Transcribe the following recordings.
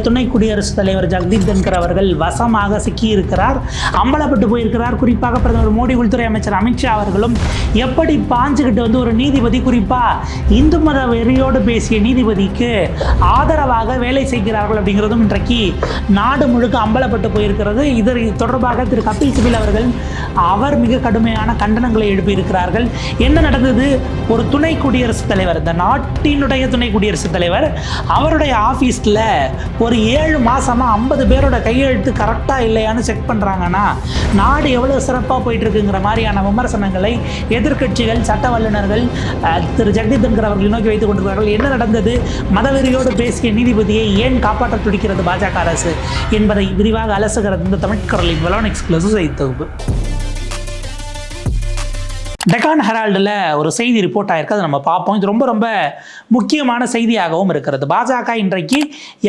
துணை குடியரசுத் தலைவர் ஜெகதீப் தன்கர் அவர்கள் வசமாக சிக்கியிருக்கிறார். அம்பலப்பட்டு போயிருக்கிறார். குறிப்பாக பிரதமர் மோடி உள்துறை அமைச்சர் அமித்ஷா அவர்களும் எப்படி பாஞ்சுக்கிட்டு வந்து ஒரு நீதிபதி குறிப்பாக இந்து மத வெறியோடு பேசிய நீதிபதிக்கு ஆதரவாக வேலை செய்கிறார்கள் அப்படிங்கிறதும் இன்றைக்கு நாடு முழுக்க அம்பலப்பட்டு போயிருக்கிறது. இது தொடர்பாக திரு கபில் சிபில் அவர்கள் அவர் மிக கடுமையான கண்டனங்களை எழுப்பியிருக்கிறார்கள். என்ன நடந்தது? ஒரு துணை குடியரசுத் தலைவர் இந்த நாட்டினுடைய துணை குடியரசுத் தலைவர் அவருடைய ஆஃபீஸில் ஒரு ஏழு மாசமா ஐம்பது பேரோட கையெழுத்து கரெக்டாக இல்லையான்னு செக் பண்ணுறாங்கன்னா நாடு எவ்வளோ சிறப்பாக போயிட்டு இருக்குங்கிற மாதிரியான விமர்சனங்களை எதிர்க்கட்சிகள் சட்ட வல்லுநர்கள் திரு. ஜெகதீப் அவர்களை அவர்கள் நோக்கி வைத்துக் கொண்டிருக்கிறார்கள். என்ன நடந்தது? மதவெறியோடு பேசிய நீதிபதியை ஏன் காப்பாற்ற துடிக்கிறது பாஜக அரசு என்பதை விரிவாக அலசுகிறது இந்த தமிழ் குரலின் வெலான் எக்ஸ்க்ளூசிவ் செய்தி தொகுப்பு. டெக்கான் ஹெரால்டில் ஒரு செய்தி ரிப்போர்ட் ஆயிருக்கு அதை நம்ம பார்ப்போம். இது ரொம்ப ரொம்ப முக்கியமான செய்தியாகவும் இருக்கிறது. பாஜக இன்றைக்கு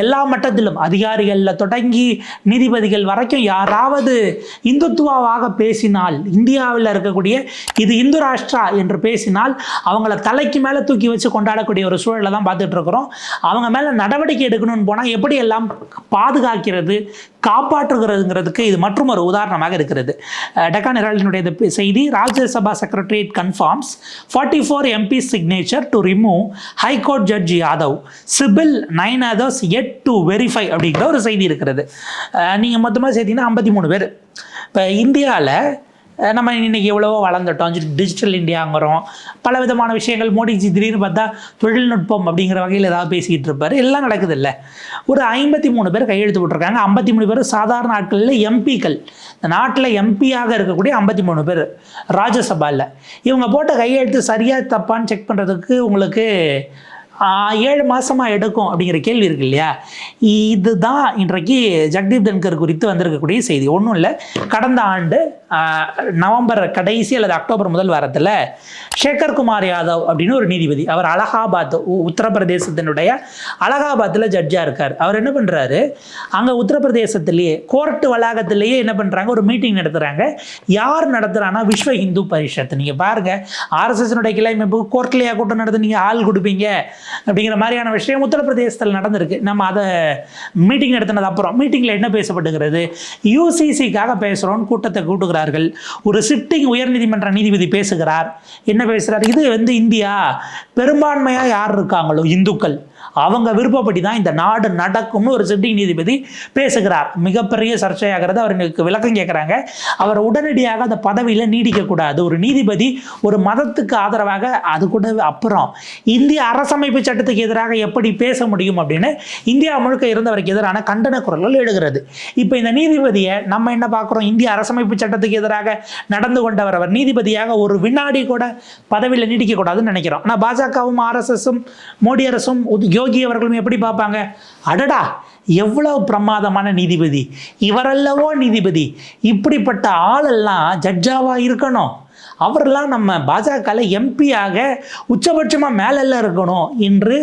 எல்லா மட்டத்திலும் அதிகாரிகளில் தொடங்கி நீதிபதிகள் வரைக்கும் யாராவது இந்துத்துவாவாக பேசினால் இந்தியாவில் இருக்கக்கூடிய இது இந்து ராஷ்டிரா என்று பேசினால் அவங்கள தலைக்கு மேலே தூக்கி வச்சு கொண்டாடக்கூடிய ஒரு சூழலை தான் பார்த்துட்டு இருக்கிறோம் அவங்க மேலே நடவடிக்கை எடுக்கணும்னு போனால் எப்படி எல்லாம் பாதுகாக்கிறது காப்பாற்றுகிறதுங்கிறதுக்கு இது மற்றும் ஒரு உதாரணமாக இருக்கிறது. டெக்கான் ஹெரால்டினுடைய செய்தி Rajya Sabha secretary Rajya Sabha secretariat confirms forty four MP signature to remove high court judge Yadav Sibal nine others yet to verify அப்படிங்கிற ஒரு செய்தி இருக்கிறது. நீங்கள் மொத்தமாக சேர்த்தீங்கன்னா ஐம்பத்தி மூணு பேர். இப்போ இந்தியாவில் நம்ம இன்னைக்கு எவ்வளவோ வளர்ந்துட்டோம். டிஜிட்டல் இந்தியாங்கிறோம். பல விதமான விஷயங்கள் மோடிஜி திடீர்னு பார்த்தா தொழில்நுட்பம் அப்படிங்கிற வகையில் ஏதாவது பேசிக்கிட்டு இருப்பார். எல்லாம் நடக்குது இல்லை ஒரு ஐம்பத்தி மூணு பேர் கையெழுத்து போட்டிருக்காங்க. ஐம்பத்தி மூணு பேர் சாதாரண ஆட்களில் எம்பிக்கள். இந்த நாட்டில் எம்பியாக இருக்கக்கூடிய ஐம்பத்தி மூணு பேர் ராஜ்யசபாவில் இவங்க போட்ட கையெழுத்து சரியாக தப்பான்னு செக் பண்ணுறதுக்கு உங்களுக்கு ஏழு மாதமாக எடுக்கும் அப்படிங்கிற கேள்வி இருக்கு இல்லையா? இதுதான் இன்றைக்கு ஜெகதீப் தன்கர் குறித்து வந்திருக்கக்கூடிய செய்தி. ஒன்றும் இல்லை. கடந்த ஆண்டு நவம்பர் கடைசி அல்லது அக்டோபர் முதல் வாரத்தில் சேகர் குமார் யாதவ் அப்படின்னு ஒரு நீதிபதி அவர் அலகாபாத் உ- உத்தரப்பிரதேசத்தினுடைய அலகாபாத்தில் ஜட்ஜாக இருக்கார். அவர் என்ன பண்ணுறாரு அங்கே உத்தரப்பிரதேசத்திலேயே கோர்ட்டு வளாகத்திலேயே என்ன பண்ணுறாங்க ஒரு மீட்டிங் நடத்துகிறாங்க யார் நடத்துகிறான்னா விஸ்வ இந்து பரிஷத். நீங்கள் பாருங்கள் ஆர்எஸ்எஸ்னுடைய கிளை அமைப்பு கோர்ட்லேயே கூட்டம் நடத்து நீங்கள் ஆள் கொடுப்பீங்க. அப்படிங்கிற மாதிரியான விஷயம் உத்தரப்பிரதேசத்தில் நடந்திருக்கு. நம்ம அதை மீட்டிங் நடத்தினது அப்புறம் மீட்டிங்கில் என்ன பேசப்பட்டுகிறது? யூசிசிக்காக பேசுகிறோம் கூட்டத்தை கூட்டுகிறார்கள். ஒரு சிட்டிங் உயர்நீதிமன்ற நீதிபதி பேசுகிறார். என்ன பேசுகிறார் இது வந்து இந்தியா பெரும்பான்மையாக யார் இருக்காங்களோ? இந்துக்கள். அவங்க விருப்பப்படி தான் இந்த நாடு நடக்கும்னு ஒரு சிட்டிங் நீதிபதி பேசுகிறார். மிகப்பெரிய சர்ச்சையாகிறது அவருக்கு விளக்கம் கேட்குறாங்க. அவர் உடனடியாக அந்த பதவியில் நீடிக்கக்கூடாது. ஒரு நீதிபதி ஒரு மதத்துக்கு ஆதரவாக அது கூட அப்புறம் இந்திய அரசமைப்பு சட்டத்துக்கு எதிராக எப்படி பேச முடியும் அப்படின்னு இந்தியா முழுக்க இருந்தவருக்கு எதிரான கண்டன குரல்கள் எழுகிறது. இப்போ இந்த நீதிபதியை நம்ம என்ன பார்க்குறோம்? இந்திய அரசமைப்பு சட்டத்துக்கு எதிராக நடந்து கொண்டவர் அவர். நீதிபதியாக ஒரு வினாடி கூட பதவியில் நீடிக்கக்கூடாதுன்னு நினைக்கிறோம். ஆனால் பாஜகவும் ஆர்எஸ்எஸும் மோடி அரசும் யோ யோகி அவர்களும் எப்படி பார்ப்பாங்க? அடடா எவ்வளவு பிரமாதமான நீதிபதி. இவரல்லவோ நீதிபதி. இப்படிப்பட்ட ஆளெல்லாம் ஜட்ஜாவா இருக்கணும். அவரெல்லாம் நம்ம பாஜகவில் எம்பியாக உச்சபட்சமாக மேலெல்லாம் இருக்கணும் என்று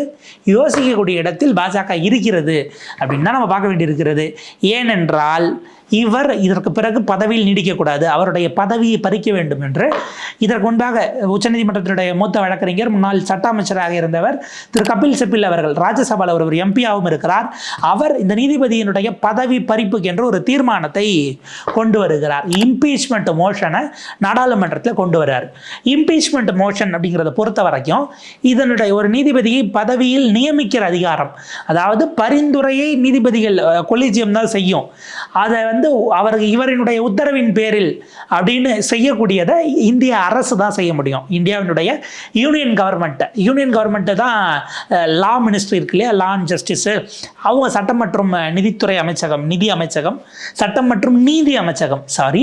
யோசிக்கக்கூடிய இடத்தில் பாஜக இருக்கிறது அப்படின்னு தான் நம்ம பார்க்க வேண்டியிருக்கிறது. ஏனென்றால் இவர் இதற்கு பிறகு பதவியில் நீடிக்கக்கூடாது. அவருடைய பதவியை பறிக்க வேண்டும் என்று இதற்கு முன்பாக உச்சநீதிமன்றத்தினுடைய மூத்த வழக்கறிஞர் முன்னாள் சட்ட அமைச்சராக இருந்தவர் திரு கபில் செப்பில் அவர்கள் ராஜ்யசபாவில் அவர் ஒரு எம்பியாகவும் இருக்கிறார். அவர் இந்த நீதிபதியினுடைய பதவி பறிப்புக்கு என்று ஒரு தீர்மானத்தை கொண்டு வருகிறார். இம்பீச்மெண்ட் மோஷனை நாடாளுமன்றத்தில் கொண்டு வர்றார் இம்பீச்மெண்ட் மோஷன் அப்படிங்கிறத பொறுத்த வரைக்கும் இதனுடைய ஒரு நீதிபதியை பதவியில் நியமிக்கிற அதிகாரம் அதாவது பரிந்துரையை நீதிபதிகள் கொலிஜியம் தான் செய்யும். அதை வந்து அவருக்கு இவரினுடைய உத்தரவின் பேரில் அப்படின்னு செய்யக்கூடியதை இந்திய அரசு தான் செய்ய முடியும். இந்தியாவினுடைய யூனியன் கவர்மெண்ட்டை யூனியன் கவர்மெண்ட்டு தான் லா மினிஸ்ட்ரி இருக்கு இல்லையா? Law and justice. அவங்க சட்டம் மற்றும் நிதித்துறை அமைச்சகம் நிதி அமைச்சகம் சட்டம் மற்றும் நீதி அமைச்சகம் சாரி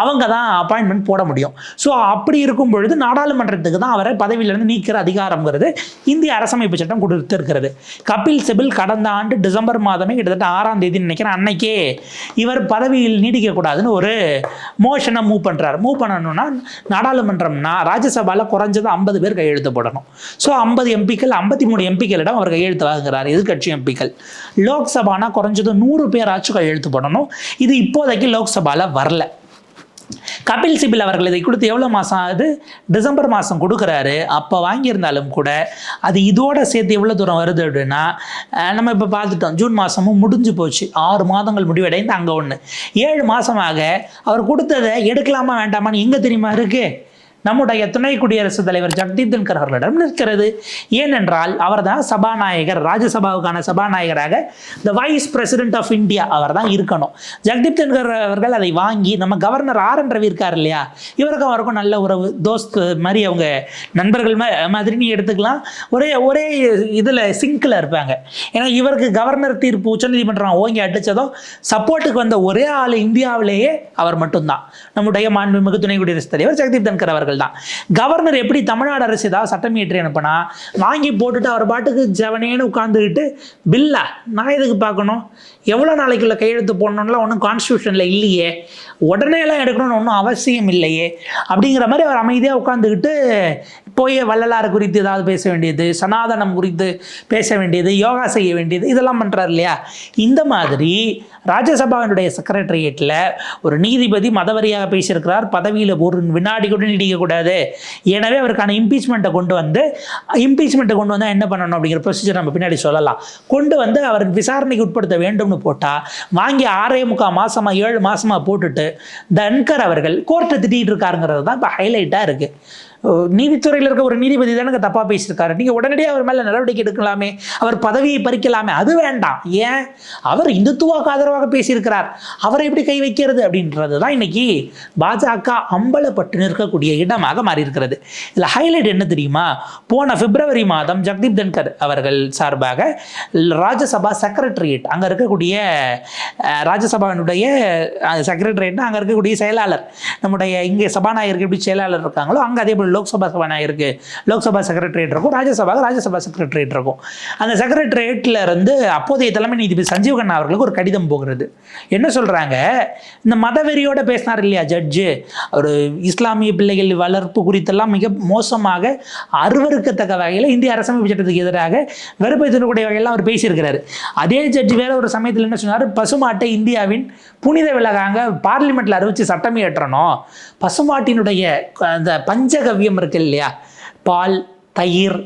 அவங்க தான் அப்பாயின்மெண்ட் போட முடியும். ஸோ அப்படி இருக்கும் பொழுது நாடாளுமன்றத்துக்கு தான் அவரை பதவியிலிருந்து நீக்கிற அதிகாரம்ங்கிறது இந்திய அரசமைப்பு சட்டம் கொடுத்திருக்கிறது. கபில் சிபில் கடந்த ஆண்டு டிசம்பர் மாதமே கிட்டத்தட்ட ஆறாம் தேதி நினைக்கிறேன் அன்னைக்கே இவர் பதவியில் நீடிக்கக்கூடாதுன்னு ஒரு மோஷனை மூவ் பண்ணுறாரு மூவ் பண்ணணும்னா நாடாளுமன்றம்னா ராஜ்யசபாவில் குறைஞ்சது ஐம்பது பேர் கையெழுத்து போடணும். ஸோ ஐம்பது எம்பிக்கள் ஐம்பத்தி மூணு எம்பிக்களிடம் அவர் கையெழுத்து வாங்குகிறார் எதிர்க்கட்சி எம்பிக்கள் லோக்சபானா குறைஞ்சது நூறு பேராச்சும் கையெழுத்து போடணும். இது இப்போதைக்கு லோக்சபாவில் வரல. கபில் சிபில் அவர்கள் இதை கொடுத்து எவ்வளோ மாதம் ஆகுது? டிசம்பர் மாதம் கொடுக்குறாரு. அப்போ வாங்கியிருந்தாலும் கூட அது இதோட சேர்த்து எவ்வளோ தூரம் வருது அப்படின்னா நம்ம இப்போ பார்த்துட்டோம். ஜூன் மாதமும் முடிஞ்சு போச்சு. ஆறு மாதங்கள் முடிவடைந்து அங்கே ஒன்று ஏழு மாதமாக அவர் கொடுத்ததை எடுக்கலாமா வேண்டாமான்னு எங்கே தெரியுமா இருக்குது நம்முடைய துணை குடியரசுத் தலைவர் ஜக்தீப் தன்கர் அவர்களிடம் நிற்கிறது. ஏனென்றால் அவர்தான் சபாநாயகர் ராஜ்யசபாவுக்கான சபாநாயகராக the vice president of India அவர் தான் இருக்கணும். ஜக்தீப் தன்கர் அவர்கள் அதை வாங்கி நம்ம கவர்னர் ஆர் என் ரவி இருக்கார் இல்லையா? இவருக்கும் அவருக்கும் நல்ல உறவு தோஸ்த் மாதிரி அவங்க நண்பர்கள் மாதிரி நீ எடுத்துக்கலாம். ஒரே ஒரே இதில் சிங்கில் இருப்பாங்க. ஏன்னா இவருக்கு கவர்னர் தீர்ப்பு உச்சநீதிமன்றம் ஓங்கி அடித்ததோ சப்போர்ட்டுக்கு வந்த ஒரே ஆள் இந்தியாவிலேயே அவர் மட்டும்தான். நம்முடைய மாண்புமிகு துணை குடியரசுத் தலைவர் ஜெகதீப் தன்கர் அவர்கள். தான் கவர்னர் எப்படி தமிழ்நாடு அரசு ஏதாவது சட்டம் இயற்றி அனுப்பினா வாங்கி போட்டுட்டு அவர் பாட்டுக்கு ஜவனேன்னு உட்காந்துக்கிட்டு பில்லா நான் எதுக்கு பார்க்கணும்? எவ்வளோ நாளைக்குள்ள கையெழுத்து போடணும்லாம் ஒன்றும் கான்ஸ்டியூஷனில் இல்லையே. உடனே எல்லாம் எடுக்கணும்னு ஒன்றும் அவசியம் இல்லையே. அப்படிங்கிற மாதிரி அவர் அமைதியாக உட்காந்துக்கிட்டு போய் வள்ளலார் குறித்து ஏதாவது பேச வேண்டியது சனாதனம் குறித்து பேச வேண்டியது யோகா செய்ய வேண்டியது இதெல்லாம் பண்ணுறாரு இல்லையா? இந்த மாதிரி ராஜ்யசபாவினுடைய செக்ரட்டரியேட்டில் ஒரு நீதிபதி மதவரியாக பேசியிருக்கிறார். பதவியில் ஒரு வினாடி கூட செய்யக்கூடாது. எனவே அவருக்கான இம்பீச்மெண்ட்டை கொண்டு வந்து இம்பீச்மெண்ட்டை கொண்டு வந்தால் என்ன பண்ணணும் அப்படிங்கிற ப்ரொசீஜர் நம்ம பின்னாடி சொல்லலாம். கொண்டு வந்து அவர் விசாரணைக்கு உட்படுத்த வேண்டும்னு போட்டால் வாங்கி ஆறே முக்கால் மாசமா ஏழு மாசமா போட்டுட்டு தன்கர் அவர்கள் கோர்ட்டை திட்டிகிட்டு இருக்காருங்கிறது தான் இப்போ ஹைலைட்டாக இருக்குது நீதித்துறையில் இருக்க ஒரு நீதிபதி தானே தப்பாக பேசியிருக்காரு. நீங்கள் உடனடியாக அவர் மேலே நடவடிக்கை எடுக்கலாமே. அவர் பதவியை பறிக்கலாமே. அது வேண்டாம். ஏன்? அவர் இந்துத்துவாக்கு ஆதரவாக பேசியிருக்கிறார். அவரை எப்படி கை வைக்கிறது அப்படின்றது தான் இன்னைக்கு பாஜக அம்பலப்பட்டு நிற்கக்கூடிய இடமாக மாறி இருக்கிறது இதில் ஹைலைட் என்ன தெரியுமா? போன பிப்ரவரி மாதம் ஜக்தீப் தன்கர் அவர்கள் சார்பாக ராஜ்யசபா செக்ரட்டரியேட் அங்கே இருக்கக்கூடிய ராஜ்யசபாவினுடைய செக்ரட்டரியேட்னா அங்கே இருக்கக்கூடிய செயலாளர் நம்முடைய இங்கே சபாநாயகருக்கு எப்படி செயலாளர் இருக்காங்களோ அங்கே அதே போல் லோக்சபா சபாநாயகருக்கு லோக்சபா செக்ரட்டரியேட் இருக்கும் ராஜ்யசபாவுக்கு ராஜ்யசபா செக்ரட்டரியேட் இருக்கும். அந்த செக்ரட்டரியேட்டில் இருந்து அப்போதைய தலைமை நீதிபதி சஞ்சீவ் கண்ணா அவர்களுக்கு ஒரு கடிதம் போகிறது. என்ன சொல்கிறாங்க இந்த மதவெறியோட பேசினார் இல்லையா ஜட்ஜு ஒரு இஸ்லாமிய பிள்ளைகள் வளர்ப்பு குறித்தெல்லாம் மிக மோசமாக அருவருக்கத்தக்க வகையில் இந்திய அரசமைப்பு சட்டத்துக்கு எதிராக வெறுப்பை தரக்கூடிய வகையில் அவர் பேசியிருக்கிறார். அதே ஜட்ஜி வேற ஒரு சமயத்தில் என்ன சொன்னார்? பசுமாட்டை இந்தியாவின் புனித விலகாங்க பார்லிமெண்ட்டில் அறிவித்து சட்டம் இயற்றணும் பசுமாட்டினுடைய அந்த பஞ்சக திரவியம் இருக்கு இல்லையா? பால் தயிர்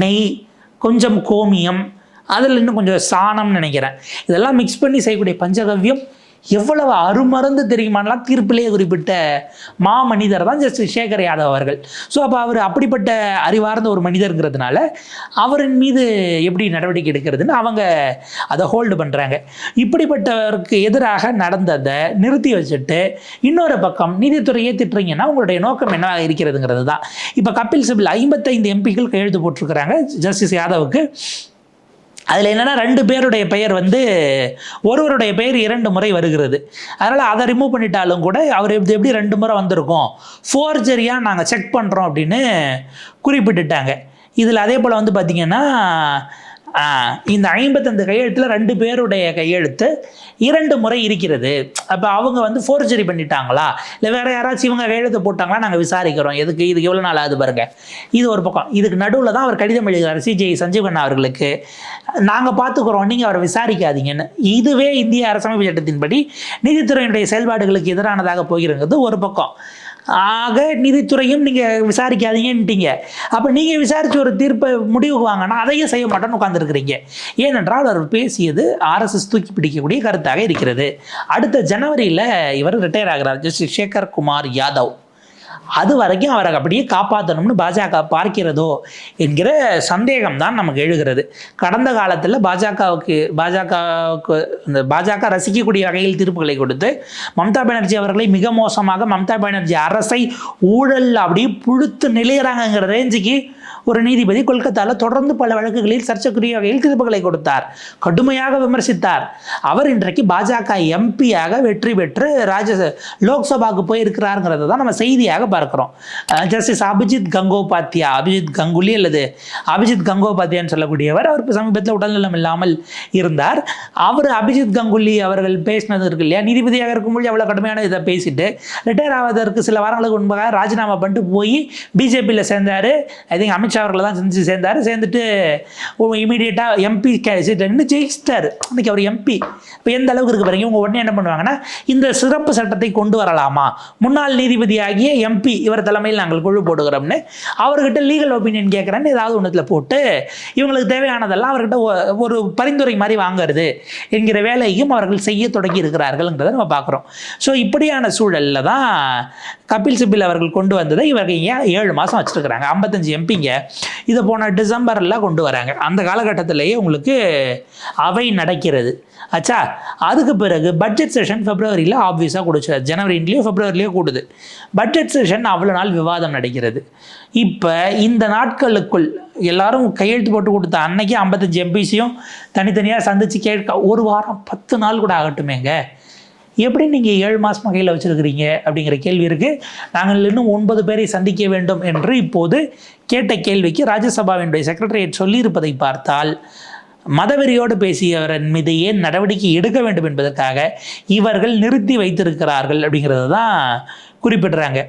நெய் கொஞ்சம் கோமியம் அதில் இன்னும் கொஞ்சம் சாணம்னு நினைக்கிறேன். இதெல்லாம் மிக்ஸ் பண்ணி செய்யக்கூடிய பஞ்சகவ்யம் எவ்வளவு அருமருந்து தெரியுமானலாம் தீர்ப்பிலேயே குறிப்பிட்ட மாமனிதர் தான் ஜஸ்டிஸ் சேகர் யாதவ் அவர்கள். ஸோ அப்போ அவர் அப்படிப்பட்ட அறிவார்ந்த ஒரு மனிதருங்கிறதுனால அவரின் மீது எப்படி நடவடிக்கை எடுக்கிறதுன்னு அவங்க அதை ஹோல்டு பண்ணுறாங்க இப்படிப்பட்டவருக்கு எதிராக நடந்ததை நிறுத்தி வச்சுட்டு இன்னொரு பக்கம் நீதித்துறையே திட்டுறீங்கன்னா உங்களுடைய நோக்கம் என்னவாக இருக்கிறதுங்கிறது தான். இப்போ கபில் சிபில் ஐம்பத்தைந்து எம்பிக்கள் கையெழுத்து போட்டிருக்கிறாங்க ஜஸ்டிஸ் யாதவுக்கு. அதில் என்னென்னா ரெண்டு பேருடைய பெயர் வந்து ஒருவருடைய பெயர் இரண்டு முறை வருகிறது. அதனால் அதை ரிமூவ் பண்ணிட்டாலும் கூட அவர் எப்படி எப்படி ரெண்டு முறை வந்திருக்கோம். ஃபோர்ஜரியாக நாங்கள் செக் பண்ணுறோம் அப்படின்னு குறிப்பிட்டுட்டாங்க. இதில் அதே போல் வந்து பார்த்திங்கன்னா இந்த ஐம்பத்தஞ்சு கையெழுத்தில் ரெண்டு பேருடைய கையெழுத்து இரண்டு முறை இருக்கிறது. அப்போ அவங்க வந்து ஃபோர்ஜரி பண்ணிட்டாங்களா? இல்லை வேறு யாராச்சும் இவங்க கையெழுத்து போட்டாங்களா? நாங்கள் விசாரிக்கிறோம். எதுக்கு? இதுக்கு எவ்வளோ நாள் ஆகுது பாருங்க. இது ஒரு பக்கம். இதுக்கு நடுவில் தான் அவர் கடிதம் எழுதுகிறார் சிஜிஐ சஞ்சீவ் கண்ணா அவர்களுக்கு. நாங்கள் பார்த்துக்குறோம் நீங்கள் அவரை விசாரிக்காதீங்கன்னு. இதுவே இந்திய அரசமைப்பு சட்டத்தின்படி நீதித்துறையினுடைய செயல்பாடுகளுக்கு எதிரானதாக போகிறது ஒரு பக்கம். ஆக நீதித்துறையும் நீங்கள் விசாரிக்காதீங்கன்ட்டீங்க. அப்போ நீங்கள் விசாரித்து ஒரு தீர்ப்பை முடிவுக்கு வாங்கினா அதையும் செய்ய மாட்டோன்னு உட்காந்துருக்கிறீங்க ஏனென்றால் அவர் பேசியது ஆர்எஸ்எஸ் தூக்கி பிடிக்கக்கூடிய கருத்தாக இருக்கிறது. அடுத்த ஜனவரியில் இவர் ரிட்டையர் ஆகிறார். ஜஸ்டிஸ் சேகர் குமார் யாதவ். அது வரைக்கும் அவரை அப்படியே காப்பாற்றணும்னு பாஜக பார்க்கிறதோ என்கிற சந்தேகம் தான் நமக்கு எழுகிறது. கடந்த காலத்தில் பாஜகவுக்கு பாஜகவுக்கு இந்த பாஜக ரசிக்கக்கூடிய வகையில் தீர்ப்புகளை கொடுத்து மம்தா பானர்ஜி அவர்களை மிக மோசமாக மம்தா பானர்ஜி அரசை ஊழல் அப்படியே புழுத்து நிலையிறாங்கங்கிற ரேஞ்சுக்கு ஒரு நீதிபதி கொல்கத்தாவில் தொடர்ந்து பல வழக்குகளில் சர்ச்சைக்குரிய வகையில் தீர்ப்புகளை கொடுத்தார். கடுமையாக விமர்சித்தார். அவர் இன்றைக்கு பாஜக எம்பியாக வெற்றி பெற்று ராஜ லோக்சபாவுக்கு போயிருக்கிறாருங்கிறத தான் நம்ம செய்தியாக பார்க்குறோம். ஜஸ்டிஸ் அபிஜித் கங்கோபாத்யா அபிஜித் கங்குலி அல்லது அபிஜித் கங்கோபாத்யான்னு சொல்லக்கூடியவர் அவர் இப்ப சமீபத்தில் உடல்நலம் இல்லாமல் இருந்தார். அவர் அபிஜித் கங்குலி அவர்கள் பேசினது இருக்கு இல்லையா? நீதிபதியாக இருக்கும்போது அவ்வளோ கடுமையான இதை பேசிட்டு ரிட்டையர் ஆவதற்கு சில வாரங்களுக்கு முன்பாக ராஜினாமா பண்ணிட்டு போய் பிஜேபியில் சேர்ந்தார். ஐ திங்க் அமித்ஷா அமித்ஷா அவர்களை தான் செஞ்சு சேர்ந்தார். சேர்ந்துட்டு இமீடியட்டாக எம்பி நின்று ஜெயிச்சிட்டார். அன்றைக்கி அவர் எம்பி இப்போ எந்த அளவுக்கு இருக்கு பாருங்க. இவங்க உடனே என்ன பண்ணுவாங்கன்னா இந்த சிறப்பு சட்டத்தை கொண்டு வரலாமா? முன்னாள் நீதிபதியாகிய எம்பி இவர் தலைமையில் நாங்கள் குழு போடுகிறோம்னு அவர்கிட்ட லீகல் ஒப்பீனியன் கேட்குறேன்னு ஏதாவது ஒன்றுத்தில் போட்டு இவங்களுக்கு தேவையானதெல்லாம் அவர்கிட்ட ஒரு பரிந்துரை மாதிரி வாங்குறது என்கிற வேலையும் அவர்கள் செய்ய தொடங்கி இருக்கிறார்கள்ங்கிறத நம்ம பார்க்குறோம் ஸோ இப்படியான சூழலில் தான் கபில் சிபில் அவர்கள் கொண்டு வந்ததை இவர்கள் ஏன் ஏழு மாதம் வச்சுருக்கிறாங்க? ஐம்பத்தஞ்சு எம்பிங்க இதை போன டிசம்பரில் கொண்டு வராங்க. அந்த காலகட்டத்திலேயே உங்களுக்கு அவை நடக்கிறது. ஆச்சா அதுக்கு பிறகு பட்ஜெட் செஷன் பிப்ரவரியில் ஆப்வியஸாக கொடுச்சு ஜனவரிலேயோ பிப்ரவரிலேயோ கூடுது. பட்ஜெட் செஷன் அவ்வளோ நாள் விவாதம் நடக்கிறது. இப்போ இந்த நாட்களுக்குள் எல்லாரும் கையெழுத்து போட்டு கொடுத்த அன்னைக்கு ஐம்பத்தஞ்சு எம்பிசியும் தனித்தனியாக சந்தித்து கேட்க ஒரு வாரம் பத்து நாள் கூட ஆகட்டுமேங்க. எப்படி நீங்கள் ஏழு மாதம் வகையில் வச்சுருக்கிறீங்க அப்படிங்கிற கேள்வி இருக்குது நாங்கள் இன்னும் ஒன்பது பேரை சந்திக்க வேண்டும் என்று இப்போது கேட்ட கேள்விக்கு ராஜ்யசபாவினுடைய செக்ரட்டரியேட் சொல்லியிருப்பதை பார்த்தால் மதவெறியோடு பேசியவரின் மீது ஏன் நடவடிக்கை எடுக்க வேண்டும் என்பதற்காக இவர்கள் நிறுத்தி வைத்திருக்கிறார்கள் அப்படிங்கிறது தான் குறிப்பிடுறாங்க.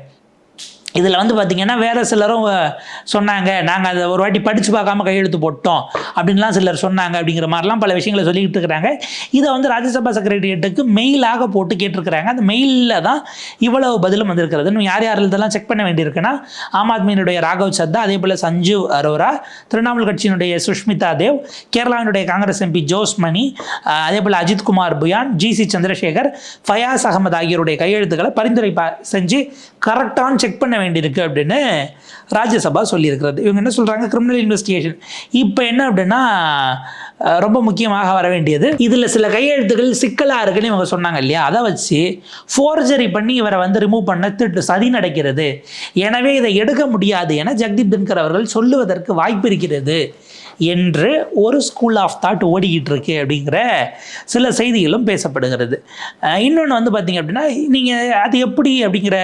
இதில் வந்து பார்த்திங்கன்னா வேறு சிலரும் சொன்னாங்க நாங்கள் அதை ஒரு வாட்டி படித்து பார்க்காம கையெழுத்து போட்டோம் அப்படின்லாம் சிலர் சொன்னாங்க அப்படிங்கிற மாதிரிலாம் பல விஷயங்களை சொல்லிக்கிட்டு இருக்கிறாங்க. இதை வந்து ராஜ்யசபா செக்ரட்டரியேட்டுக்கு மெயிலாக போட்டு கேட்டிருக்கிறாங்க. அந்த மெயிலில் தான் இவ்வளவு பதிலும் வந்திருக்கிறது. இன்னும் யார் யார் இதெல்லாம் செக் பண்ண வேண்டியிருக்குன்னா ஆம் ஆத்மியினுடைய ராகவ் சத்தா அதே போல் சஞ்சீவ் அரோரா திரிணாமுல் கட்சியினுடைய சுஷ்மிதா தேவ் கேரளாவினுடைய காங்கிரஸ் எம்பி ஜோஸ் மணி அதே போல் அஜித் குமார் புயான் ஜி சி சந்திரசேகர் ஃபயாஸ் அகமது ஆகியோருடைய கையெழுத்துக்களை பரிந்துரை பா- செஞ்சு கரெக்டான செக் பண்ண வேண்டியிருக்கு அப்படின்னு ராஜ்யசபா சொல்லியிருக்கிறது. இவங்க என்ன சொல்கிறாங்க கிரிமினல் இன்வெஸ்டிகேஷன் இப்போ என்ன அப்படின்னா ரொம்ப முக்கியமாக வர வேண்டியது இதில் சில கையெழுத்துக்கள் சிக்கலாக இருக்குன்னு இவங்க சொன்னாங்க இல்லையா? அதை வச்சு ஃபோர்ஜரி பண்ணி இவரை வந்து ரிமூவ் பண்ண திட்டு சதி நடக்கிறது. எனவே இதை எடுக்க முடியாது என ஜெகதீப் தின்கர் அவர்கள் சொல்லுவதற்கு வாய்ப்பு இருக்கிறது. என்று ஒரு ஸ்கூல் ஆஃப் தாட் ஓடிக்கிட்டு இருக்கு அப்படிங்கிற சில செய்திகளும் பேசப்படுகிறது. இன்னொன்று வந்து பார்த்தீங்க அப்படின்னா நீங்கள் அது எப்படி அப்படிங்கிற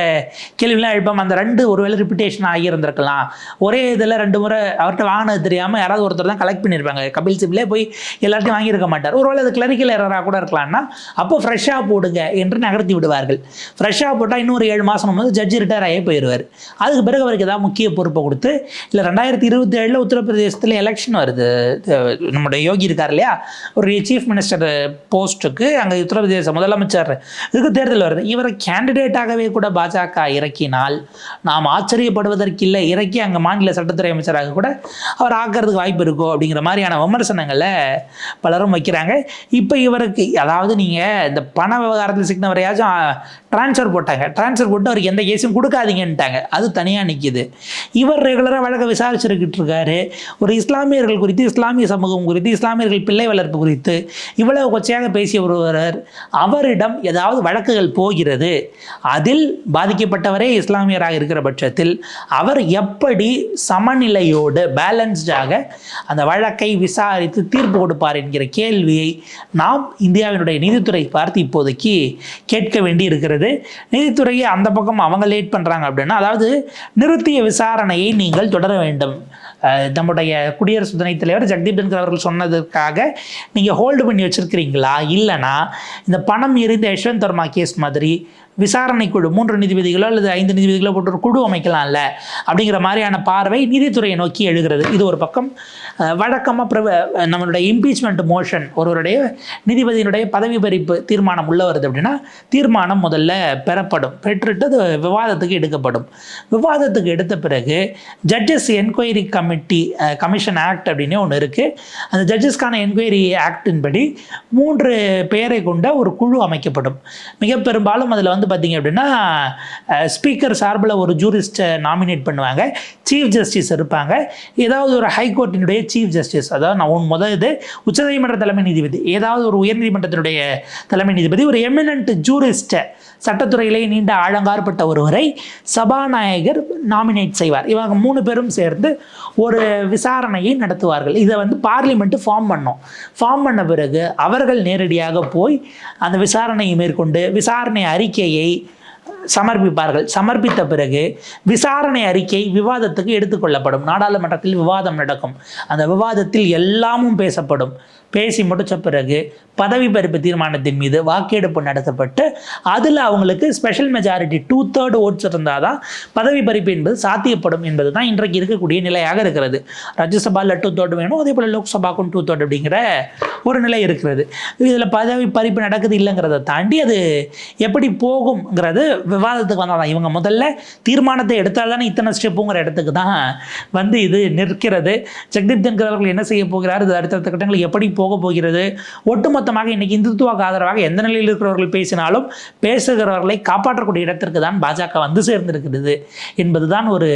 கேள்விலாம் எழுப்பாமல் அந்த ரெண்டு ஒருவேளை ரிப்பிட்டேஷன் ஆகியிருந்திருக்கலாம் ஒரே இதில் ரெண்டு முறை அவர்கிட்ட வாங்கினது தெரியாமல் யாராவது ஒருத்தர் தான் கலெக்ட் பண்ணியிருப்பாங்க. கபில் சிபிலே போய் எல்லாத்தையும் வாங்கியிருக்க மாட்டார். ஒருவேளை அது கிளரிக்கல் எரராக கூட இருக்கலாம்னா அப்போ ஃப்ரெஷ்ஷாக போடுங்க என்று நகர்த்தி விடுவார்கள். ஃப்ரெஷ்ஷாக போட்டால் இன்னொரு ஏழு மாதம் வந்து ஜட்ஜி ரிட்டையர் ஆகி போயிடுவார் அதுக்கு பிறகு அவருக்கு ஏதாவது முக்கிய பொறுப்பை கொடுத்து இல்லை ரெண்டாயிரத்தி இருபத்தி ஏழில் உத்தரப்பிரதேசத்தில் எலெக்ஷன் வருது. நம்முடைய யோகி இருக்கார் இல்லையா? ஒரு சீஃப் மினிஸ்டர் போஸ்ட்டுக்கு அங்கே உத்தரப்பிரதேச முதலமைச்சர் இதுக்கு தேர்தல் வருது. இவரை கேண்டிடேட்டாகவே கூட பாஜக இறக்கினால் நாம் ஆச்சரியப்படுவதற்கில்லை. இறக்கி அங்கே மாநில சட்டத்துறை அமைச்சராக கூட அவர் ஆக்கிறதுக்கு வாய்ப்பு இருக்கோ அப்படிங்கிற மாதிரியான விமர்சனங்களை பலரும் வைக்கிறாங்க. இப்போ இவருக்கு அதாவது நீங்கள் இந்த பண விவகாரத்தில் சிக்கினவரையாச்சும் டிரான்ஸ்ஃபர் போட்டாங்க. டிரான்ஸ்ஃபர் போட்டு அவருக்கு எந்த கேஸும் கொடுக்காதீங்கன்ட்டாங்க. அது தனியாக நிற்கிது இவர் ரெகுலராக வழக்கை விசாரிச்சுருக்கிட்டு இருக்காரு. ஒரு இஸ்லாமியர்கள் குறித்து இஸ்லாமிய சமூகம் குறித்து இஸ்லாமியர்கள் பிள்ளை வளர்ப்பு குறித்து இவ்வளவு கொச்சையாக பேசிய ஒருவர் அவரிடம் ஏதாவது வழக்குகள் போகிறது. அதில் பாதிக்கப்பட்டவரே இஸ்லாமியராக இருக்கிற பட்சத்தில் அவர் எப்படி சமநிலையோடு பேலன்ஸ்டாக அந்த வழக்கை விசாரித்து தீர்ப்பு கொடுப்பார் என்கிற கேள்வியை நாம் இந்தியாவினுடைய நீதித்துறை பார்த்து இப்போதைக்கு கேட்க வேண்டி இருக்கிறது நீதித்துறையை அந்த பக்கம் அவங்க லேட் பண்ணுறாங்க அப்படின்னா அதாவது நிறுத்திய விசாரணையை நீங்கள் தொடர வேண்டும். நம்முடைய குடியரசு துணைத் தலைவர் ஜெகதீப் தன்கர் அவர்கள் சொன்னதற்காக நீங்கள் ஹோல்டு பண்ணி வச்சிருக்கிறீங்களா? இல்லைனா இந்த பணம் எரிந்த யஷ்வந்த் வர்மா கேஸ் மாதிரி விசாரணை குழு மூன்று நீதிபதிகளோ அல்லது ஐந்து நீதிபதிகளோ போட்டு ஒரு குழு அமைக்கலாம்ல? அப்படிங்கிற மாதிரியான பார்வை நீதித்துறையை நோக்கி எழுகிறது. இது ஒரு பக்கம். வழக்கமாக பிரவ நம்மளுடைய இம்பீச்மெண்ட் மோஷன் ஒருவருடைய நீதிபதியினுடைய பதவி பறிப்பு தீர்மானம் உள்ள வருது அப்படின்னா தீர்மானம் முதல்ல பெறப்படும். பெற்றுட்டு அது விவாதத்துக்கு எடுக்கப்படும். விவாதத்துக்கு எடுத்த பிறகு judges enquiry committee commission act அப்படின்னு ஒன்று இருக்குது அந்த ஜட்ஜஸ்க்கான என்கொயரி ஆக்டின்படி மூன்று பெயரை கொண்ட ஒரு குழு அமைக்கப்படும். மிக பெரும்பாலும் அதில் வந்து பார்த்தீங்க அப்படின்னா ஸ்பீக்கர் சார்பில் ஒரு ஜூரிஸ்ட்டை நாமினேட் பண்ணுவாங்க. சீஃப் ஜஸ்டிஸ் இருப்பாங்க. ஏதாவது ஒரு ஹைகோர்ட்டினுடைய சீஃப் ஜஸ்டிஸ் அதாவது நான் உன் முதல் இது உச்சநீதிமன்ற தலைமை நீதிபதி ஏதாவது ஒரு உயர்நீதிமன்றத்தினுடைய தலைமை நீதிபதி ஒரு எமினன்ட் ஜூரிஸ்ட்டை சட்டத்துறையிலே நீண்ட ஆழங்காற்பட்ட ஒருவரை சபாநாயகர் நாமினேட் செய்வார். இவங்க மூணு பேரும் சேர்ந்து ஒரு விசாரணையை நடத்துவார்கள். இதை வந்து பார்லிமெண்ட்டு ஃபார்ம் பண்ணோம். ஃபார்ம் பண்ண பிறகு அவர்கள் நேரடியாக போய் அந்த விசாரணையை மேற்கொண்டு விசாரணை அறிக்கை அறிக்கையை சமர்ப்பிப்பார்கள். சமர்ப்பித்த பிறகு விசாரணை அறிக்கை விவாதத்துக்கு எடுத்துக்கொள்ளப்படும் நாடாளுமன்றத்தில் விவாதம் நடக்கும். அந்த விவாதத்தில் எல்லாமும் பேசப்படும். பேசி முடித்த பிறகு பதவி பறிப்பு தீர்மானத்தின் மீது வாக்கெடுப்பு நடத்தப்பட்டு அதில் அவங்களுக்கு special majority two third votes இருந்தால் தான் பதவி பறிப்பு என்பது சாத்தியப்படும் என்பது தான் இன்றைக்கு இருக்கக்கூடிய நிலையாக இருக்கிறது. ராஜ்யசபாவில் டூ தேர்ட் வேணும் அதே போல் லோக்சபாக்கும் டூ தேர்ட் அப்படிங்கிற ஒரு நிலை இருக்கிறது. இதில் பதவி பறிப்பு நடக்குது இல்லைங்கிறத தாண்டி அது எப்படி போகுங்கிறது விவாதத்துக்கு வந்தால் தான் இவங்க முதல்ல தீர்மானத்தை எடுத்தால் தானே இத்தனை ஸ்டெப்புங்கிற இடத்துக்கு தான் வந்து இது நிற்கிறது. ஜெகதீப் தன்கர் அவர்கள் என்ன செய்ய போகிறார்? இது அடுத்தடுத்த கட்டங்கள் எப்படி போக போகிறது. ஒட்டுமொத்தமாக இன்னைக்கு இந்துத்துவாக்கு ஆதரவாக எந்த நிலையில் இருக்கிறவர்கள் பேசினாலும் பேசுகிறவர்களை காப்பாற்றக்கூடிய இடத்திற்கு தான் பாஜக வந்து சேர்ந்திருக்கிறது என்பதுதான் ஒரு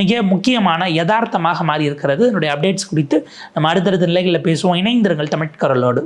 மிக முக்கியமான யதார்த்தமாக மாறி இருக்கிறது என்னுடைய அப்டேட்ஸ் குறித்து நம்ம அடுத்தடுத்த நிலைகளில் பேசுவோம். இணைந்திருங்கள் தமிழ்கரலோடு